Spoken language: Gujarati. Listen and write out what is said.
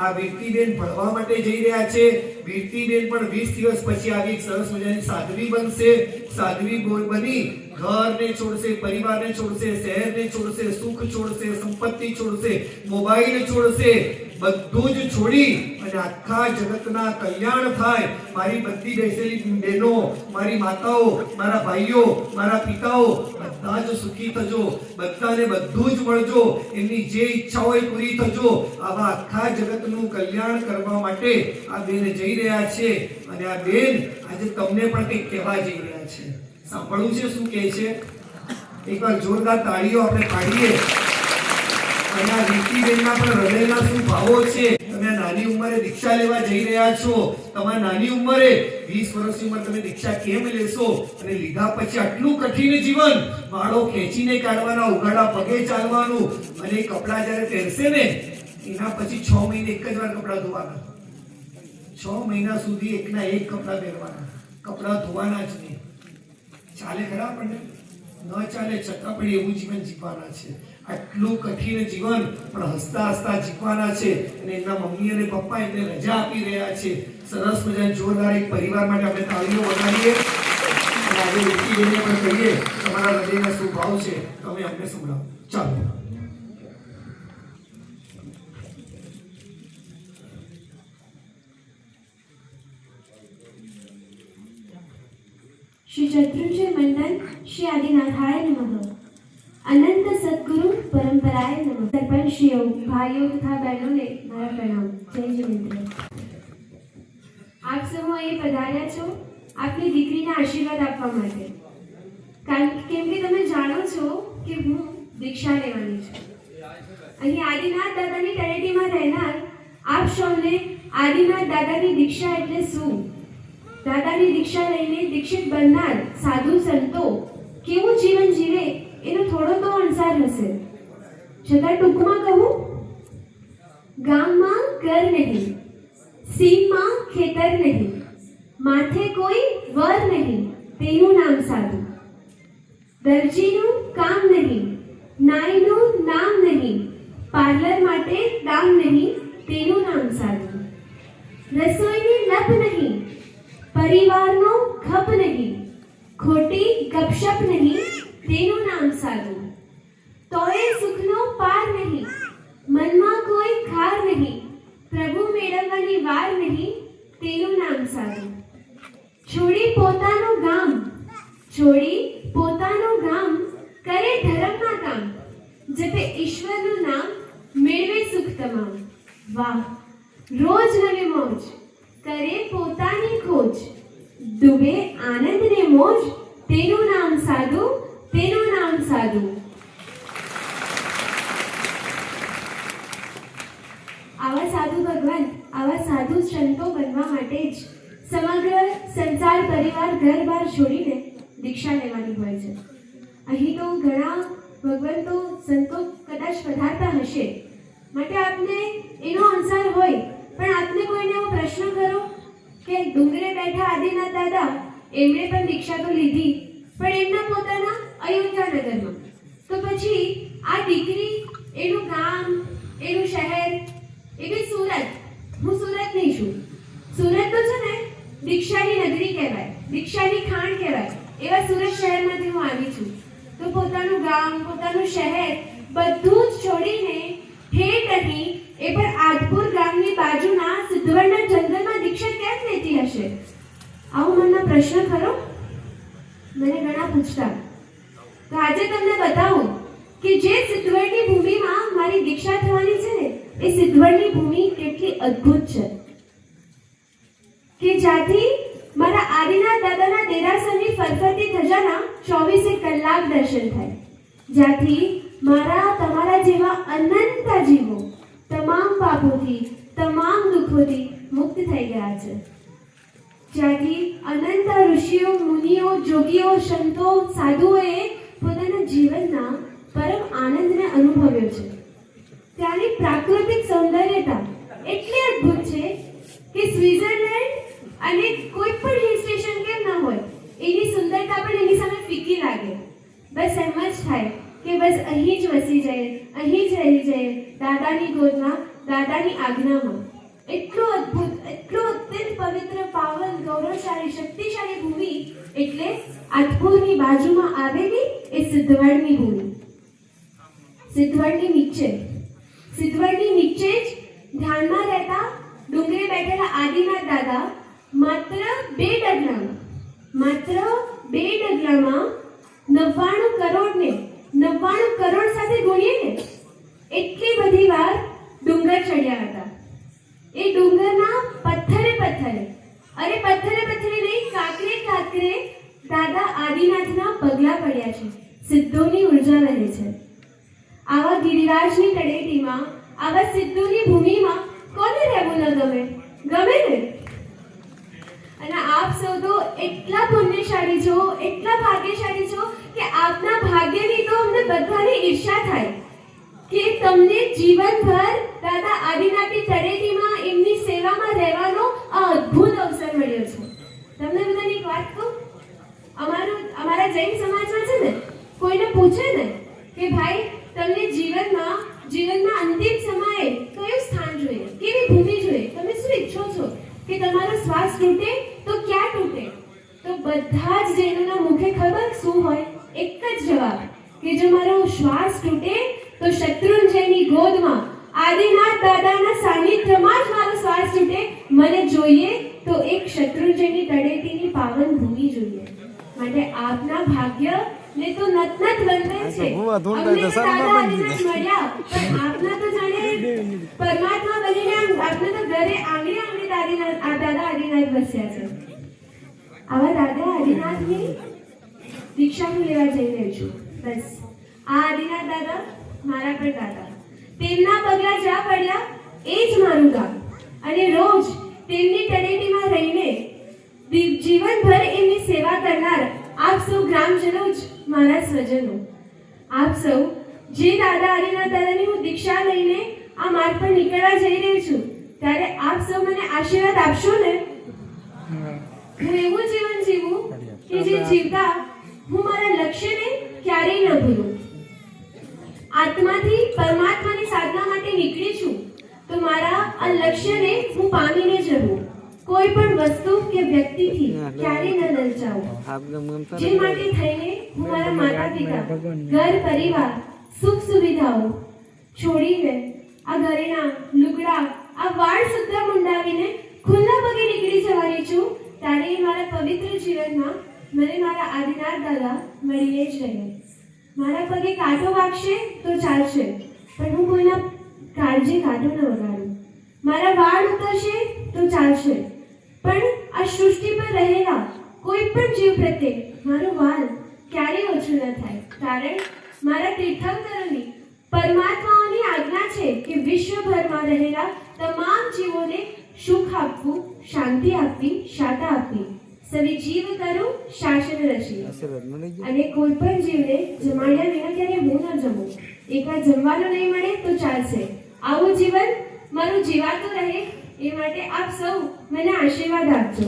આ વીરતીબેન ભણવા માટે જઈ રહ્યા છે. વીરતીબેન પણ વીસ દિવસ પછી આવી સરસ મજાની સાધ્વી બનશે. સાધ્વી બની, ઘરને છોડશે, પરિવારને છોડશે, શહેરને છોડશે, સુખ છોડશે, સંપત્તિ છોડશે, મોબાઈલ છોડશે. બધું જ છોડી અને આખા જગતના કલ્યાણ થાય. મારી બધી બેસેલી બહેનો મારી માતાઓ, મારા ભાઈઓ, મારા પિતાઓ, બધા જ સુખી થજો. બધાને બધું જ મળજો. એમની જે ઈચ્છા હોય પૂરી થજો. આવા આખા જગતનું કલ્યાણ કરવા માટે આ બેન જઈ રહ્યા છે. અને આ બેન આજે તમને પણ કંઈક કહેવા જઈ રહ્યા છે. સાંભળવું છે શું કહે છે? એકવાર જોરદાર તાળીઓ આપણે પાડીએ. આ રીતિબેનના પણ હૃદયમાં શું ભાવો છે? તમે નાની ઉંમરે દીક્ષા લેવા જઈ રહ્યા છો. તમારી નાની ઉંમરે વીસ વર્ષની ઉંમર તમે દીક્ષા કેમ લેશો? અને લીધા પછી આટલું કઠિન જીવન વાળો ખેંચીને કાઢવાના, ઉઘાડા પગે ચાલવાનું અને કપડાં જ્યારે પહેરશે ને, એના પછી છ મહિને એક જ વાર કપડાં ધોવાના. છ મહિના સુધી એકના એક કપડાં પહેરવાના. કપડાં ધોવાના જ નહીં. ચાલે ખરા આપણને ન ચાલે છતાં પણ એવું જીવન જીવવાના છે. આટલું કઠિન જીવન પણ હસતા હસતા જીવવાના છે અને એમના મમ્મી અને પપ્પા એમને રજા આપી રહ્યા છે. સરસ મજાની જોરદાર એક પરિવાર માટે આપણે તાળીઓ વગાડીએ. આજે ઉઠી જઈને પણ કહીએ, તમારા હૃદયના શું ભાવ છે, તમે અમને સંભળાવો. ચાલો શ્રી શત્રુંજય મંડન શ્રી આદિનાથાય નમઃ અનંત સદગુરુ પરંપરાય નમઃ સરપંચશ્રીઓ ભાઈઓ તથા બહેનોને મારા પ્રણામ જય જિનેન્દ્ર આપ સૌ અહીં પધાર્યા છો આપની દીકરીને આશીર્વાદ આપવા માટે કારણ કેમ કે તમે જાણો છો કે હું દીક્ષા લેવાની છું અહીં આદિનાથ દાદાની તળેટીમાં રહેનાર આપ સૌને આદિનાથ દાદાની દીક્ષા એટલે શું દાદાની દીક્ષા લઈને દીક્ષિત બનનાર સાધુ સંતો કેવું જીવન જીવે એનો થોડો તો અણસાર હશે. છતાં ટૂંકમાં કહું, ગામમાં ઘર નહીં, સીમમાં ખેતર નહીં, માથે કોઈ વર નહીં, તેનું નામ સાધુ. દરજીનું કામ નહીં નાઈનું નામ નહીં, પાર્લર માટે દામ નહીં, તેનું નામ સાધુ. રસોઈની લપ નહીં પરિવારનો ખપ નહીં, ખોટી ગપશપ નહીં, તેનું નામ સાધુ તોય સુખનો પાર નહીં, મનમાં કોઈ ખાર નહીં, પ્રભુ મેળવવાની વાર નહીં, તેનું નામ સાધુ છોડી પોતાનું ગામ, છોડી પોતાનું ગામ, કરે ધર્મના કામ, જપે ઈશ્વરનું નામ, મેળવે સુખ તમામ. વાહ, રોજ નવી મોજ, કરે પોતાની ખોજ. ડૂબે આનંદ ને મોજ તેનું નામ સાધુ તેનું નામ સાધુ આવા સાધુ ભગવાન આવા સાધુ સંતો બનવા માટે જ સમગ્ર સંસાર પરિવાર ઘર બહાર છોડીને દીક્ષા લેવાની હોય છે અહીં તો ઘણા ભગવંતો સંતો કદાચ પધારતા હશે માટે આપને એનો અણસાર હોય પણ આપને કોઈને એવો પ્રશ્ન કરો કે ડુંગરે દાદા એમણે પણ દીક્ષા તો લીધી, પણ એમના પોતાના અયોધ્યા નગરમાં તો પછી આ દીકરી, એનું ગામ, એનું શહેર, એ કઈ સુરત. હું સુરત નહીં છું. સુરત તો છે ને દીક્ષાની નગરી કહેવાય, દીક્ષાની ખાણ કહેવાય, એવા સુરત શહેરમાંથી હું આવી છું. તો પોતાનું ગામ, પોતાનું શહેર, બધું જ છોડીને ઠેઠ અહીં એ પણ આદપુર ગામની બાજુના સિદ્ધવડના જંગલમાં દીક્ષા કેમ લેતી હશે? આવો મનનો પ્રશ્ન ખરો? મને ઘણા પૂછતા. તો આજે તમને બતાવું કે જે સિદ્ધવડની ભૂમિમાં મારી દીક્ષા થવાની છે ને, એ સિદ્ધવડની ભૂમિ કેટલી અદ્ભુત છે. કે જ્યાંથી મારા આદિના દાદાના દેરાસરની ફરફરતી ધજાના ચોવીસે કલાક દર્શન થાય. જ્યાંથી મારા, તમારા જેવા અનંત જીવો તમામ પાપોથી, તમામ દુઃખોથી મુક્ત થઈ ગયા છે. જ્યાંથી અનંત ઋષિઓ, મુનિઓ, જોગીઓ, સંતો, સાધુઓએ પોતાના જીવનના પરમ આનંદને અનુભવ્યો છે. ત્યાંની પ્રાકૃતિક સૌંદર્યતા એટલી અદ્ભુત છે કે સ્વિટ્ઝરલેન્ડ અને કોઈ પણ હિલ સ્ટેશન કેમ ન હોય, એની સુંદરતા પણ એની સામે ફીકી લાગે. બસ એમ જ થાય કે બસ અહીં જ વસી જઈએ અહીં જ રહી જઈએ દાદાની ગોદમાં, દાદાની આજ્ઞામાં. એટલું અદ્ભુત, એટલો અત્યંત પવિત્ર પાવન ગૌરવશાળી, શક્તિશાળી ભૂમિ, એટલે આઠપુરની બાજુમાં આવેલી એ સિદ્ધવડની ભૂમિ. સિદ્ધવડની નીચે. સિદ્ધવડની નીચે જ ધ્યાનમાં રહેતા ડુંગરે બેઠેલા આદિનાથ દાદા માત્ર બે ડગલામાં, માત્ર બે ડગલામાં નવ્વાણું કરોડને, નવ્વાણું કરોડ સાથે ગુણીએ ને, એટલી બધી વાર ડુંગર ચડ્યા હતા. એ ડુંગરના પથ્થરે પથ્થરે. અરે પથ્થરે પથ્થરે નહીં, કાકરે કાકરે દાદા આદિનાથના પગલા પડ્યા છે. સિદ્ધોની ઊર્જા રહે છે. આવા ગિરિરાજની તળેટીમાં, આવા સિદ્ધોની ભૂમિમાં કોને રહેવું ન ગમે? ગમે ને? અને આપ સૌ તો એટલા પુણ્યશાળી છો, એટલા ભાગ્યશાળી છો કે આપના ભાગ્યની તો અમને બધાને ઈર્ષા થાય. કે તમને જીવનભર દાદા આદિનાથની તળેટીમાં એમની રહેવાનો આ અદ્ભુત અવસર મળ્યો છે. તમને બધાને એક વાત કહું? અમારું, અમારા જૈન સમાજમાં છે ને, કોઈને પૂછે ને કે ભાઈ, તમને જીવનમાં, જીવનના અંતિમ સમયે કયું સ્થાન જોઈએ? કેવી ભૂમિ જોઈએ? તમે શું ઈચ્છો છો કે તમારો શ્વાસ તૂટે? તો ક્યાં તૂટે? તો બધા જ જૈનોના મુખે ખબર શું હોય? એક જ જવાબ કે જો મારો શ્વાસ તૂટે, તો શત્રુંજયની ગોદમાં આદિનાથ દાદાના સાનિધ્યમાં જ મારો શ્વાસ છૂટે. મને જોઈએ તો એક શત્રુંજયની તળેટીની પાવન ભૂમિ જોઈએ. માટે આપના ભાગ્ય ને તો નતનત વંદન છે. આ તો બહુ અધૂરું અમને તો તો દાદા આદિનાથ મળ્યા. પણ આપના તો જાણે પરમાત્મા બનીને આપના તો ઘરે આંગણે આંગણે દાદીનાથ આ દાદા આદિનાથ વસ્યા છે. આવા દાદા આદિનાથની દીક્ષા હું લેવા જઈ રહી છું. બસ. આ આદિનાથ દાદા મારા પણ દાદા. તેમના પગલા જ્યાં પડ્યા એ જ મારું ગામ. અને રોજ તેમની તળેટીમાં રહીને જીવનભર એમની સેવા કરનાર આપ સૌ ગ્રામજનો જ મારા સ્વજનો. આપ સૌ જે દાદા હરિના દાદાની હું દીક્ષા લઈને આ માર્ગ પર નીકળવા જઈ રહી છું ત્યારે આપ સૌ મને આશીર્વાદ આપશો ને? હું એવું જીવન જીવું કે જે જીવતા હું મારા લક્ષ્યને ક્યારેય ન ભૂલું. આત્માથી પરમાત્માની સાધના માટે નીકળી છું તો મારા આ લક્ષ્યને હું પામીને જ કોઈ પણ વસ્તુ કે વ્યક્તિથી ક્યારેય ન લલચાવું. જે માટે થઈને હું મારા માતા પિતા ઘર પરિવાર સુખ સુવિધાઓ છોડીને આ ઘરેણા લુગડા આ વાળ સુદ્ધા મુંડાવીને ખુલ્લા પગે નીકળી જવાની છું ત્યારે મારા પવિત્ર જીવનમાં મને મારા આદિનાથ દાદા મળીને જ રહે. મારા પગે કાંટો વાગશે તો ચાલશે, પણ હું કોઈના કાળજી કાંટો ન વગાડું. મારા વાળ ઉતરશે તો ચાલશે, પણ આ સૃષ્ટિ પર રહેલા કોઈ પણ જીવ પ્રત્યે મારો વાલ ક્યારેય ઓછો ન થાય, કારણ મારા તીર્થંકરોની પરમાત્માઓની આજ્ઞા છે કે વિશ્વભરમાં રહેલા તમામ જીવોને સુખ આપવું, શાંતિ આપવી શાતા આપવી. સવી જીવ કરું શાસન રચી. અને કોઈ પણ જીવને જમાડ્યા વિના ત્યારે હું ન જમું. એકવાર જમવાનું નહીં મળે તો ચાલશે. આવું જીવન મારું જીવાતું રહે એ માટે આપ સૌ મને આશીર્વાદ આપજો.